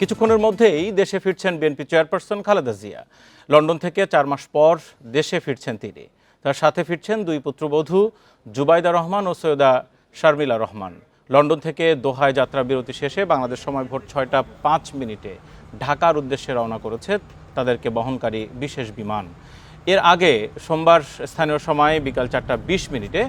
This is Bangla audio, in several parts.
কিছুক্ষণের মধ্যেই দেশে ফিরছেন BNP chairperson Khaleda Zia. London থেকে চার মাস পর দেশে ফিরছেন তিনি। তার সাথে ফিরছেন দুই পুত্রবধূ জুবাইদা রহমান ও সৈয়দা শারমিলা রহমান। লন্ডন থেকে দোহায় যাত্রা বিরতি শেষে বাংলাদেশ সময় ভোর ছয়টা পাঁচ মিনিটে ঢাকার উদ্দেশ্যে রওনা করেছে তাদেরকে বহনকারী বিশেষ বিমান। এর আগে সোমবার স্থানীয় সময় বিকাল চারটা বিশ মিনিটে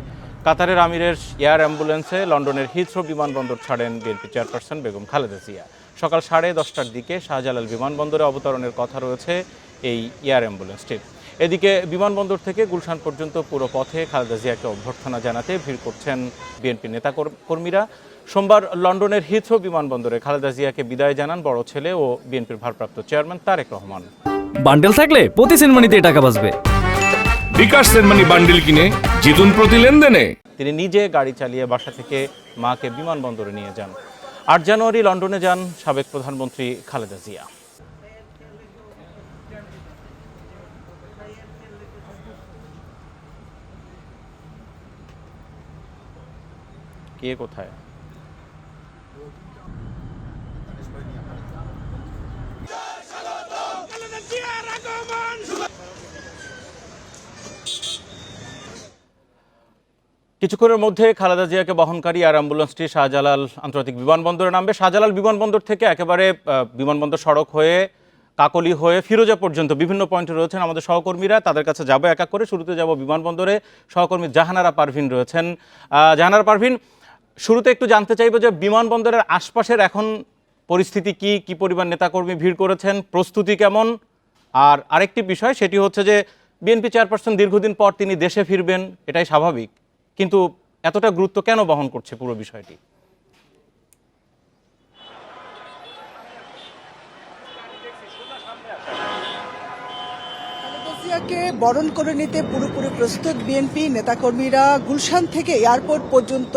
কাতারের আমিরের এয়ার অ্যাম্বুলেন্সে লন্ডনের হিথ্রো বিমানবন্দর ছাড়েন বিএনপি চেয়ারপারসন বেগম খালেদা জিয়া। সকাল সাড়ে দশটার দিকে শাহজালাল বিমানবন্দরে অবতরণের কথা রয়েছে এই এয়ার অ্যাম্বুলেন্সটির এদিকে বিমানবন্দর থেকে গুলশান পর্যন্ত পুরো পথে খালেদা জিয়াকে অভ্যর্থনা জানাতে ভিড় করছেন বিএনপি নেতা কর্মীরা সোমবার লন্ডনের হিথ্রো বিমানবন্দরে খালেদা জিয়াকে বিদায় জানান বড় ছেলে ও বিএনপির ভারপ্রাপ্ত চেয়ারম্যান তারেক রহমান। বান্ডেল থাকলে প্রতি সেনমানিতে টাকা বাঁচবে। বিকাশ সেনমানি বান্ডিল কিনে জিতুন প্রতি লেনদেনে। তিনি নিজে গাড়ি চালিয়ে বাসা থেকে মাকে বিমানবন্দরে নিয়ে যান। আট জানুয়ারি লন্ডনে যান সাবেক প্রধানমন্ত্রী খালেদা জিয়া। কে কোথায়? কিছুক্ষণের মধ্যে খালেদা জিয়াকে বহনকারী আর অ্যাম্বুলেন্সটি শাহজালাল আন্তর্জাতিক বিমানবন্দরে নামবে। শাহজালাল বিমানবন্দর থেকে একেবারে বিমানবন্দর সড়ক হয়ে, কাকলি হয়ে ফিরোজা পর্যন্ত বিভিন্ন পয়েন্টে রয়েছেন আমাদের সহকর্মীরা। তাদের কাছে যাব এক এক করে। শুরুতে যাব বিমানবন্দরে। সহকর্মী জাহানারা পারভিন রয়েছেন। জাহানারা পারভিন, শুরুতে একটু জানতে চাইব যে বিমানবন্দরের আশপাশের এখন পরিস্থিতি কি কি পরিমাণ নেতাকর্মী ভিড় করেছেন, প্রস্তুতি কেমন? আর আরেকটি বিষয়, সেটি হচ্ছে যে বিএনপি চেয়ারপারসন দীর্ঘদিন পর তিনি দেশে ফিরবেন, এটাই স্বাভাবিক। কিন্তু এতটা গুরুত্ব কেন বহন করছে পুরো বিষয়টি? খালেদা বরণ করে নিতে পুরোপুরি প্রস্তুত বিএনপি নেতাকর্মীরা গুলশান থেকে এয়ারপোর্ট পর্যন্ত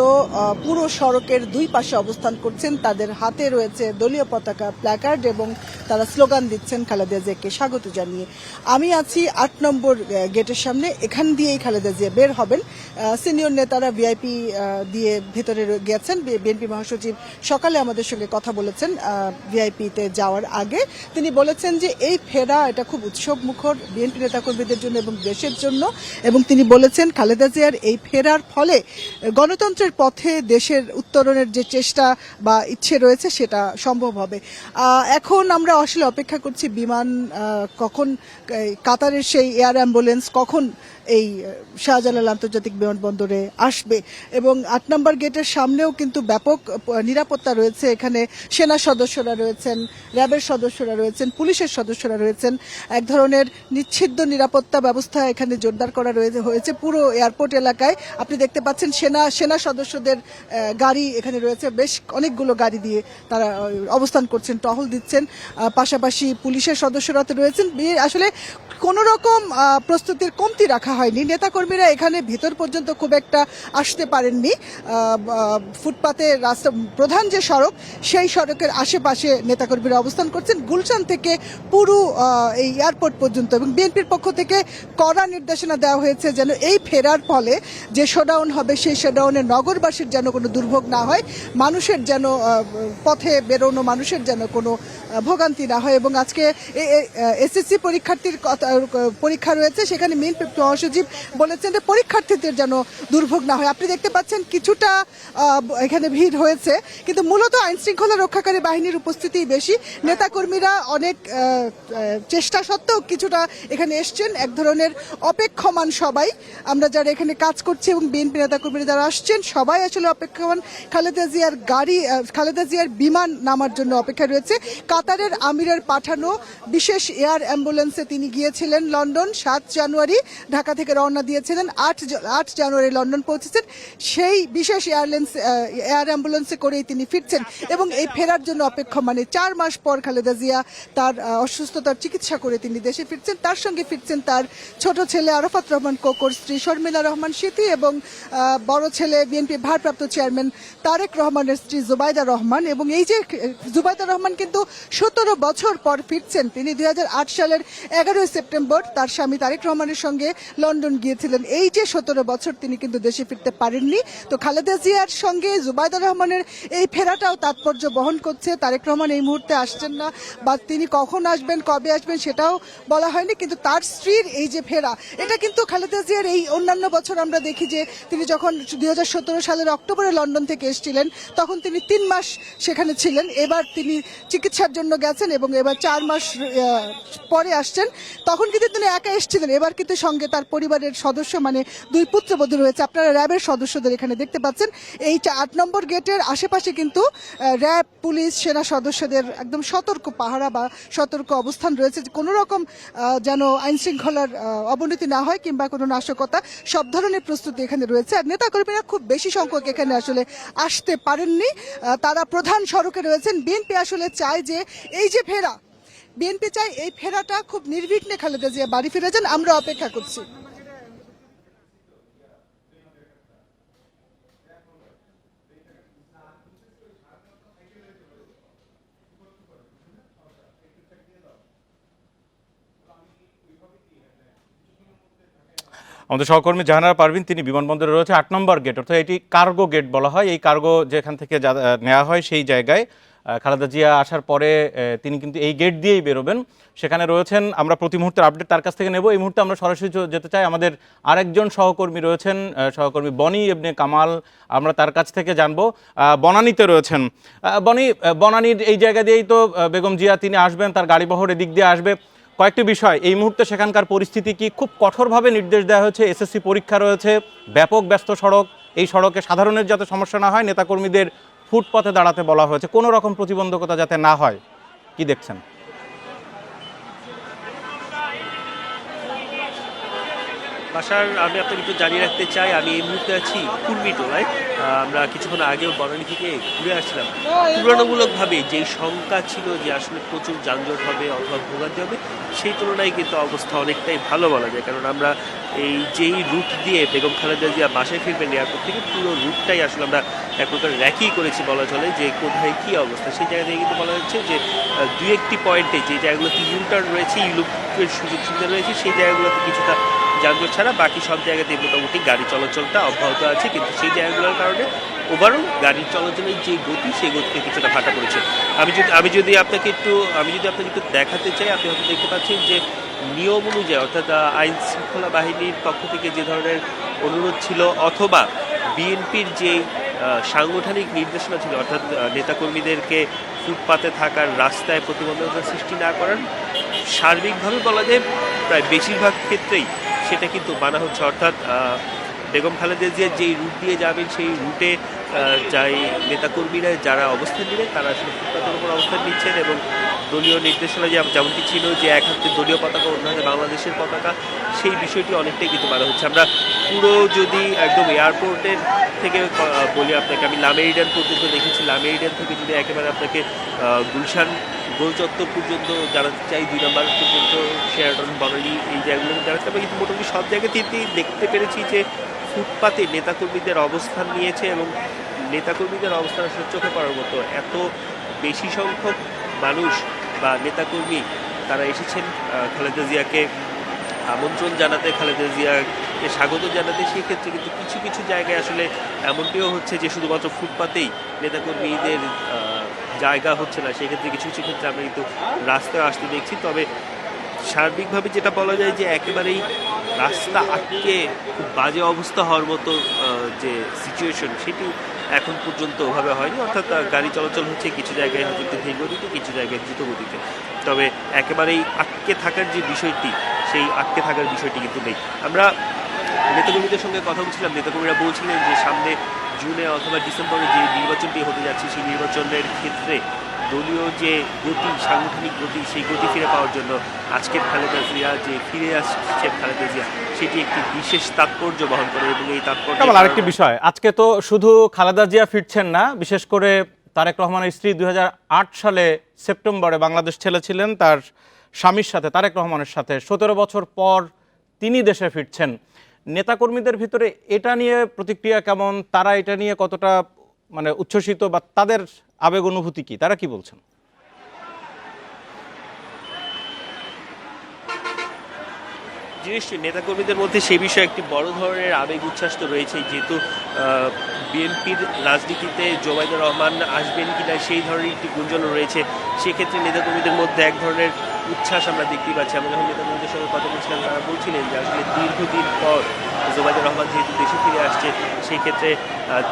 পুরো সড়কের দুই পাশে অবস্থান করছেন। তাদের হাতে রয়েছে দলীয় পতাকা, প্ল্যাকার্ড এবং তারা স্লোগান দিচ্ছেন খালেদা জিয়াকে স্বাগত জানিয়ে। আমি আছি আট নম্বর গেটের সামনে। এখান দিয়েই খালেদা জিয়া বের হবেন। সিনিয়র নেতারা ভিআইপি দিয়ে ভেতরে গেছেন বিএনপি মহাসচিব সকালে আমাদের সঙ্গে কথা বলেছেন ভিআইপিতে যাওয়ার আগে। তিনি বলেছেন যে এই ফেরা, এটা খুব উৎসব মুখর বিএনপি নেতাকর্মীদের জন্য এবং দেশের জন্য। এবং তিনি বলেছেন, খালেদা জিয়ার এই ফেরার ফলে গণতন্ত্রের পথে দেশের উত্তরণের যে চেষ্টা বা ইচ্ছে রয়েছে, সেটা সম্ভব হবে। এখন আমরা আসলে অপেক্ষা করছি বিমান কখন কাতারের সেই এয়ার অ্যাম্বুলেন্স কখন এই শাহজালাল আন্তর্জাতিক বিমানবন্দরে আসবে। এবং আট নম্বর গেটের সামনেও কিন্তু ব্যাপক নিরাপত্তা রয়েছে এখানে। সেনা সদস্যরা রয়েছেন, র্যাবের সদস্যরা রয়েছেন, পুলিশের সদস্যরা রয়েছেন। এক ধরনের নিচ্ছিদ্র নিরাপত্তা ব্যবস্থা এখানে জোরদার করা হয়েছে পুরো এয়ারপোর্ট এলাকায়। আপনি দেখতে পাচ্ছেন সেনা সেনা সদস্যদের গাড়ি এখানে রয়েছে। বেশ অনেকগুলো গাড়ি দিয়ে তারা অবস্থান করছেন, টহল দিচ্ছেন। পাশাপাশি পুলিশের সদস্যরা তো রয়েছেন। আসলে কোন রকম প্রস্তুতির কমতি রাখা হয়নি। নেতাকর্মীরা এখানে ভিতর পর্যন্ত খুব একটা আসতে পারেননি। ফুটপাতে রাস্তা, প্রধান যে সড়ক, সেই সড়কের আশেপাশে নেতাকর্মীরা অবস্থান করছেন। গুলশান থেকে পুরো এই এয়ারপোর্ট পর্যন্ত এবং বিএনপির পক্ষ থেকে কড়া নির্দেশনা দেওয়া হয়েছে যেন এই ফেরার ফলে যে শোডাউন হবে, সেই শোডাউনে নগরবাসীর যেন কোনো দুর্ভোগ না হয়, মানুষের যেন পথে বেরোনো, মানুষের যেন কোনো ভোগান্তি না হয় এবং আজকে এসএসসি পরীক্ষার্থীর কথা পরীক্ষা রয়েছে, সেখানে মেন মহাসচিব বলেছেন যে পরীক্ষার্থীদের যেন দুর্ভোগ না হয়। আপনি দেখতে পাচ্ছেন কিছুটা এখানে ভিড় হয়েছে, কিন্তু মূলত আইন শৃঙ্খলা রক্ষাকারী বাহিনীর উপস্থিতি বেশি। নেতাকর্মীরা অনেক চেষ্টা সত্ত্বেও কিছুটা এখানে এসছেন, এক ধরনের অপেক্ষমান সবাই। আমরা যারা এখানে কাজ করছি এবং বিএনপি নেতাকর্মীরা যারা আসছেন, সবাই আসলে অপেক্ষমান। খালেদা জিয়ার গাড়ি খালেদা জিয়ার বিমান নামার জন্য অপেক্ষা রয়েছে। কাতারের আমিরের পাঠানো বিশেষ এয়ার অ্যাম্বুলেন্সে তিনি গিয়েছিলেন লন্ডন, সাত জানুয়ারি ঢাকা থেকে রওনা দিয়েছিলেন, আট আট জানুয়ারি লন্ডন পৌঁছেছেন। সেই বিশেষ এয়ারলাইন্স এয়ার অ্যাম্বুলেন্সে করেই তিনি ফিরছেন এবং এই ফেরার জন্য অপেক্ষা মানে চার মাস পর খালেদা জিয়া তার অসুস্থতার চিকিৎসা করে তিনি দেশে ফিরছেন। তার সঙ্গে ফিরছেন তার ছোট ছেলে আরাফাত রহমান কোকর, স্ত্রী শর্মিলা রহমান স্মৃতি এবং বড় ছেলে বিএনপি ভারপ্রাপ্ত চেয়ারম্যান তারেক রহমানের স্ত্রী জুবাইদা রহমান এবং এই যে, জুবাইদা রহমান কিন্তু সতেরো বছর পর ফিরছেন। তিনি দুই হাজার আট সালের এগারোই সেপ্টেম্বর, তার স্বামী তারেক রহমানের সঙ্গে লন্ডন গিয়েছিলেন। এই যে সতেরো বছর তিনি কিন্তু দেশে ফিরতে পারেননি। তো খালেদা জিয়ার সঙ্গে জুবাইদুর রহমানের এই ফেরাটাও তাৎপর্য বহন করছে। তারেক রহমান এই মুহূর্তে আসছেন না বা তিনি কখন আসবেন, কবে আসবেন সেটাও বলা হয়নি। কিন্তু তার স্ত্রীর এই যে ফেরা, এটা কিন্তু খালেদা জিয়ার এই অন্যান্য বছর আমরা দেখি যে তিনি যখন দুই হাজার সতেরো সালের অক্টোবরে লন্ডন থেকে এসেছিলেন, তখন তিনি তিন মাস সেখানে ছিলেন। এবার তিনি চিকিৎসার জন্য গেছেন এবং এবার চার মাস পরে আসছেন। তখন কিন্তু তিনি একা এসেছিলেন। এবার কিন্তু সঙ্গে তার পরিবারের সদস্য মানে দুই পুত্রবধূ রয়েছে। আপনারা র্যাবের সদস্যদের এখানে দেখতে পাচ্ছেন। এই আট নম্বর গেটের আশেপাশে কিন্তু র্যাব, পুলিশ, সেনা সদস্যদের একদম সতর্ক পাহারা বা সতর্ক অবস্থান রয়েছে। কোনো রকম যেন আইন শৃঙ্খলার অবনতি না হয় কিংবা কোনো নাশকতা, সব ধরনের প্রস্তুতি এখানে রয়েছে। আর নেতাকর্মীরা খুব বেশি সংখ্যক এখানে আসলে আসতে পারেননি। তারা প্রধান সড়কে রয়েছেন। বিএনপি আসলে চায় যে, এই যে ফেরা বিএনপি চায় এই ফেরাটা খুব নির্বিঘ্নে খালেদা জিয়া বাড়ি ফিরে যান, আমরা অপেক্ষা করছি। আমাদের সহকর্মী জাহানারা পারভিন, তিনি বিমানবন্দরে রয়েছে। আট নম্বর গেট, অর্থাৎ এটি কার্গো গেট বলা হয়। এই কার্গো যেখান থেকে নেওয়া হয় সেই জায়গায় খালেদা জিয়া আসার পরে তিনি কিন্তু এই গেট দিয়েই বেরোবেন। সেখানে রয়েছেন, আমরা প্রতি মুহূর্তের আপডেট তার কাছ থেকে নেব। এই মুহূর্তে আমরা সরাসরি যেতে চাই আমাদের আরেকজন সহকর্মী রয়েছেন সহকর্মী বনি এবনে কামাল। আমরা তার কাছ থেকে জানব বনানীতে রয়েছেন। বনি বনানীর এই জায়গা দিয়েই তো বেগম জিয়া তিনি আসবেন, তার গাড়িবহর এদিক দিয়ে আসবে। কয়েকটি বিষয়, এই মুহূর্তে সেখানকার পরিস্থিতি কি খুব কঠোরভাবে নির্দেশ দেওয়া হয়েছে? এসএসসি পরীক্ষা রয়েছে, ব্যাপক ব্যস্ত সড়ক, এই সড়কে সাধারণের যাতে সমস্যা না হয়, নেতাকর্মীদের ফুটপথে দাঁড়াতে বলা হয়েছে। কোনো রকম প্রতিবন্ধকতা যাতে না হয় কি দেখছেন? বাসার আমি আপনাকে একটু জানিয়ে রাখতে চাই, আমি এই মুহূর্তে আছি কুর্মিটোলায় আমরা কিছুক্ষণ আগেও বনানী থেকে ঘুরে আসছিলাম। তুলনামূলকভাবে যে শঙ্কা ছিল যে আসলে প্রচুর যানজট হবে অথবা ভোগান্তি হবে, সেই তুলনায় কিন্তু অবস্থা অনেকটাই ভালো বলা যায়। কারণ আমরা এই যেই রুট দিয়ে বেগম খালেদা জিয়া বাসায় ফিরবেন এয়ারপোর্ট থেকে, পুরো রুটটাই আসলে আমরা এক প্রকার র্যাকই করেছি বলা চলে যে কোথায় কী অবস্থা। সেই জায়গা থেকে কিন্তু বলা যাচ্ছে যে দু একটি পয়েন্টে যে জায়গাগুলোতে ইউটার্ন রয়েছে ইউলুপের সুযোগ সুবিধা রয়েছে, সেই জায়গাগুলোতে কিছুটা যানজট ছাড়া বাকি সব জায়গাতেই মোটামুটি গাড়ি চলাচলটা অব্যাহত আছে, কিন্তু সেই জায়গাগুলোর কারণে ওভারঅল গাড়ির চলাচলের যে গতি, সেই গতিতে কিছুটা ভাটা পড়েছে। আমি যদি আমি যদি আপনাকে একটু, আমি যদি আপনাকে একটু দেখাতে চাই, আপনি হয়তো দেখতে পাচ্ছেন যে নিয়ম অনুযায়ী, অর্থাৎ আইন শৃঙ্খলা বাহিনীর পক্ষ থেকে যে ধরনের অনুরোধ ছিল, অথবা বিএনপির যে সাংগঠনিক নির্দেশনা ছিল, অর্থাৎ নেতাকর্মীদেরকে ফুটপাতে থাকার রাস্তায় প্রতিবন্ধকতা সৃষ্টি না করার, সার্বিকভাবে বলা যায়, প্রায় বেশিরভাগ ক্ষেত্রেই সেটা কিন্তু মানা হচ্ছে। অর্থাৎ বেগম খালেদা জিয়া যেই রুট দিয়ে যাবেন সেই রুটে যাই নেতাকর্মীরা যারা অবস্থান নেবেন তারা আসলে ফুটপাতের উপর অবস্থান নিচ্ছেন এবং দলীয় নির্দেশনা যে যেমনটি ছিল যে এক হাতে দলীয় পতাকা, অন্য হাতে বাংলাদেশের পতাকা, সেই বিষয়টি অনেকটাই কিন্তু মানা হচ্ছে। আমরা পুরো যদি একদম এয়ারপোর্টের থেকে বলি আপনাকে, আমি লামেরিডান পর্যন্ত দেখেছি। লামেরিডান থেকে যদি একেবারে আপনাকে গুলশান গোল চত্বর পর্যন্ত যারা চাই, দুই নম্বর পর্যন্ত শেয়ারটন বনানী এই জায়গাগুলো যারা আমরা কিন্তু মোটামুটি সব জায়গাতেই দেখতে পেরেছি যে ফুটপাতে নেতাকর্মীদের অবস্থান নিয়েছে এবং নেতাকর্মীদের অবস্থান চোখে পড়ার মতো এত বেশি সংখ্যক মানুষ বা নেতাকর্মী তারা এসেছেন খালেদা জিয়াকে আমন্ত্রণ জানাতে, খালেদা জিয়াকে স্বাগত জানাতে। সেই ক্ষেত্রে কিন্তু কিছু কিছু জায়গায় আসলে এমনটিও হচ্ছে যে শুধুমাত্র ফুটপাতেই নেতাকর্মীদের জায়গা হচ্ছে না। সেক্ষেত্রে কিছু কিছু ক্ষেত্রে আমরা কিন্তু রাস্তায় আসতে দেখছি। তবে সার্বিকভাবে যেটা বলা যায় যে একেবারেই রাস্তা আটকে খুব বাজে অবস্থা হওয়ার মতো যে সিচুয়েশন সেটি এখন পর্যন্ত ওভাবে হয়নি। অর্থাৎ গাড়ি চলাচল হচ্ছে কিছু জায়গায় হয়তো একটু ধীর গতিতে, কিছু জায়গায় দ্রুত গতিতে। তবে একেবারেই আটকে থাকার যে বিষয়টি, সেই আটকে থাকার বিষয়টি কিন্তু নেই। আমরা নেতাকর্মীদের সঙ্গে কথা বলছিলাম। নেতাকর্মীরা বলছিলেন যে সামনে জুনে অথবা ডিসেম্বরে যে নির্বাচনটি হতে যাচ্ছে, সেই নির্বাচনের ক্ষেত্রে দলীয় যে গতি সাংগঠনিক গতি সেই গতি ফিরে পাওয়ার জন্য আজকের খালেদা জিয়া যে ফিরে আসছে খালেদা জিয়া সেটি একটি বিশেষ তাৎপর্য বহন করে এবং এই তাৎপর্য আরেকটি বিষয় আজকে তো শুধু খালেদা জিয়া ফিরছেন না বিশেষ করে তারেক রহমানের স্ত্রী দুই হাজার আট সালে সেপ্টেম্বরে বাংলাদেশ ছেড়েছিলেন তার স্বামীর সাথে তারেক রহমানের সাথে। সতেরো বছর পর তিনি দেশে ফিরছেন। নেতাকর্মীদের ভিতরে এটা নিয়ে প্রতিক্রিয়া কেমন? তারা এটা নিয়ে কতটা মানে উচ্ছ্বসিত বা তাদের আবেগ অনুভূতি কি? তারা কি বলছেন? নিশ্চয়ই। নেতাকর্মীদের মধ্যে সে বিষয়ে একটি বড় ধরনের আবেগ উচ্ছ্বাস তো রয়েছে যেহেতু বিএনপির রাজনীতিতে জোবাইদুর রহমান আসবেন কিনা সেই ধরনের একটি গুঞ্জনও রয়েছে। সেক্ষেত্রে নেতা নেতাকর্মীদের মধ্যে এক ধরনের উচ্ছ্বাস আমরা দেখতে পাচ্ছি। আমরা যখন নেতাকর্মীদের সঙ্গে কথা বলছিলাম, তারা বলছিলেন যে আসলে দীর্ঘদিন পর জোবাইদুর রহমান যেহেতু দেশে ফিরে আসছে, সেই ক্ষেত্রে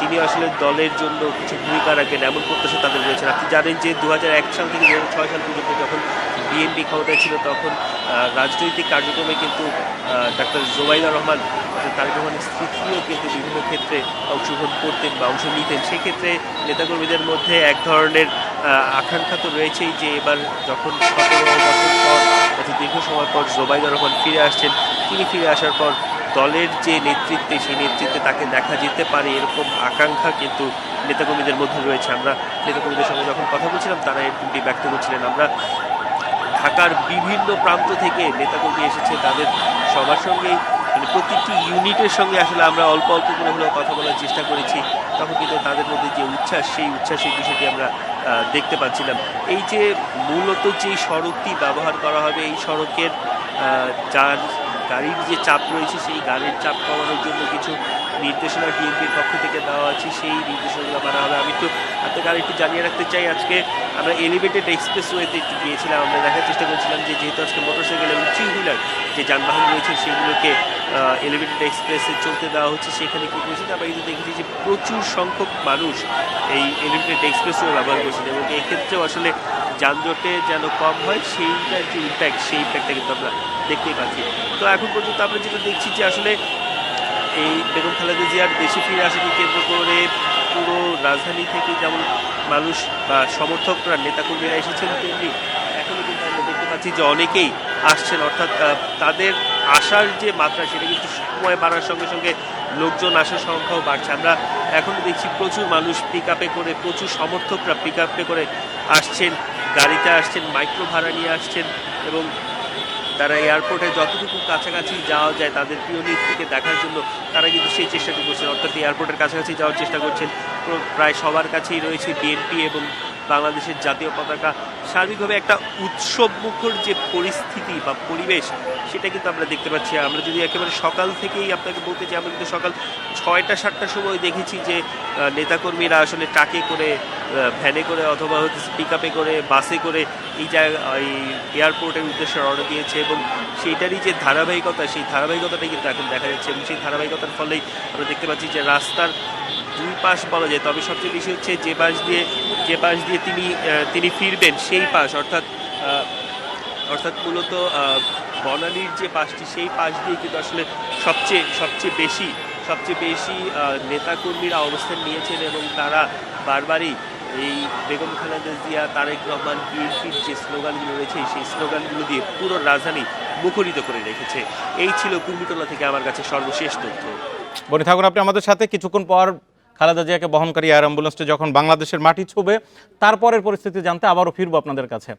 তিনি আসলে দলের জন্য কিছু ভূমিকা রাখবেন এমন প্রত্যাশা তাদের রয়েছে। আপনি জানেন যে দু হাজার এক সাল থেকে দু হাজার ছয় সাল পর্যন্ত যখন বিএনপি ক্ষমতায় ছিল, তখন রাজনৈতিক কার্যক্রমে কিন্তু ডাক্তার জোবাইদুর রহমান তারেক রহমানের স্ত্রীও কিন্তু বিভিন্ন ক্ষেত্রে অংশগ্রহণ করতেন বা অংশ নিতেন। সেক্ষেত্রে নেতাকর্মীদের মধ্যে এক ধরনের আকাঙ্ক্ষা তো রয়েছেই যে এবার যখন সতেরো বছর পর দীর্ঘ সময় পর জোবাইদুর রহমান ফিরে আসছেন, তিনি ফিরে আসার পর দলের যে নেতৃত্বে, সেই নেতৃত্বে তাকে দেখা যেতে পারে এরকম আকাঙ্ক্ষা, কিন্তু নেতাকর্মীদের মধ্যে রয়েছে। আমরা নেতাকর্মীদের সঙ্গে যখন কথা বলছিলাম, তারা এর এরকমটি ব্যক্ত করছিলেন। আমরা ঢাকার বিভিন্ন প্রান্ত থেকে নেতাকর্মী এসেছে, তাদের সবার সঙ্গেই মানে প্রতিটি ইউনিটের সঙ্গে আসলে আমরা অল্প অল্প করে হলেও কথা বলার চেষ্টা করেছি। তখন কিন্তু তাদের মধ্যে যে উচ্ছ্বাস, সেই উচ্ছ্বাসের বিষয়টি আমরা দেখতে পাচ্ছিলাম। এই যে মূলত যে সড়কটি ব্যবহার করা হবে, এই সড়কের যার গাড়ির যে চাপ রয়েছে, সেই গাড়ির চাপ কমানোর জন্য কিছু নির্দেশনা ডিএমপির পক্ষ থেকে দেওয়া আছে। সেই নির্দেশনাগুলো মানা হবে। আমি তো আপনাকে আর একটু জানিয়ে রাখতে চাই, আজকে আমরা এলিভেটেড এক্সপ্রেস ওয়েতে একটু গিয়েছিলাম, আমরা দেখার চেষ্টা করছিলাম যে যেহেতু আজকে মোটরসাইকেল এবং থ্রি হুইলার যে যানবাহন রয়েছে, সেগুলোকে এলিভেটেড এক্সপ্রেসে চলতে দেওয়া হচ্ছে। সেখানে কি করেছে? আমরা কিন্তু দেখেছি যে প্রচুর সংখ্যক মানুষ এই এলিভেটেড এক্সপ্রেসওয়ে ব্যবহার করছেন এবং এক্ষেত্রেও আসলে যানজটে যেন কম হয় সেইটার যে ইম্প্যাক্ট সেই ইম্প্যাক্টটা কিন্তু আমরা দেখতেই পাচ্ছি। তো এখন পর্যন্ত আমরা যেটা দেখছি যে আসলে এই বেগম খালেদা জিয়ার দেশে ফিরে আসাকে কেন্দ্র করে পুরো রাজধানী থেকে যেমন মানুষ বা সমর্থকরা, নেতাকর্মীরা এসেছেন তেমনি এখনও কিন্তু আমরা দেখতে পাচ্ছি যে অনেকেই আসছেন। অর্থাৎ তাদের আসার যে মাত্রা, সেটা কিন্তু সময় বাড়ার সঙ্গে সঙ্গে লোকজন আসার সংখ্যাও বাড়ছে। আমরা এখনও দেখছি প্রচুর মানুষ পিক করে, প্রচুর সমর্থকরা পিক করে আসছেন। গাড়িতে আসছেন মাইক্রো ভাড়া নিয়ে আসছেন এবং তারা এয়ারপোর্টে যতটুকু কাছাকাছি যাওয়া যায় তাদের প্রিয় নেত্রীকে দেখার জন্য তারা কিন্তু সেই চেষ্টাটি করছেন। অর্থাৎ এয়ারপোর্টের কাছাকাছি যাওয়ার চেষ্টা করছেন। প্র- প্রায় সবার কাছেই রয়েছে বিএনপি এবং বাংলাদেশের জাতীয় পতাকা। সার্বিকভাবে একটা উৎসব মুখর যে পরিস্থিতি বা পরিবেশ, সেটা কিন্তু আমরা দেখতে পাচ্ছি। আমরা যদি একেবারে সকাল থেকেই আপনাকে বলতে চাই, আমরা কিন্তু সকাল ছয়টা, সাতটার সময় দেখেছি যে নেতাকর্মীরা আসলে ট্রাকে করে ভ্যানে করে অথবা হচ্ছে পিক আপে করে, বাসে করে এই জায়গা এই এয়ারপোর্টের উদ্দেশ্যে রওনা দিয়েছে এবং সেইটারই যে ধারাবাহিকতা, সেই ধারাবাহিকতাটাই কিন্তু এখন দেখা যাচ্ছে এবং সেই ধারাবাহিকতার ফলেই আমরা দেখতে পাচ্ছি যে রাস্তার দুই পাশ বলা যায়। তবে সবচেয়ে বেশি হচ্ছে যে পাশ দিয়ে, যে পাশ দিয়ে তিনি তিনি ফিরবেন, সেই পাশ, অর্থাৎ অর্থাৎ মূলত বনানীর যে পাশটি, সেই পাশ দিয়ে কিন্তু আসলে সবচেয়ে সবচেয়ে বেশি সবচেয়ে বেশি নেতাকর্মীরা অবস্থান নিয়েছেন এবং তারা বারবারই এই বেগম খালেদা জিয়া, তারেক রহমান, বিএনপির যে স্লোগানগুলো রয়েছে, সেই স্লোগানগুলো দিয়ে পুরো রাজধানী মুখরিত করে রেখেছে। এই ছিল কুর্মিটোলা থেকে আমার কাছে সর্বশেষ তথ্য। বনি থাকুন আপনি আমাদের সাথে। কিছুক্ষণ পর খালেদা জিয়াকে বহনকারী এয়ার অ্যাম্বুলেন্সটি যখন বাংলাদেশের মাটি ছুবে, তারপরের পরিস্থিতি জানতে আবারও ফিরবো আপনাদের কাছে।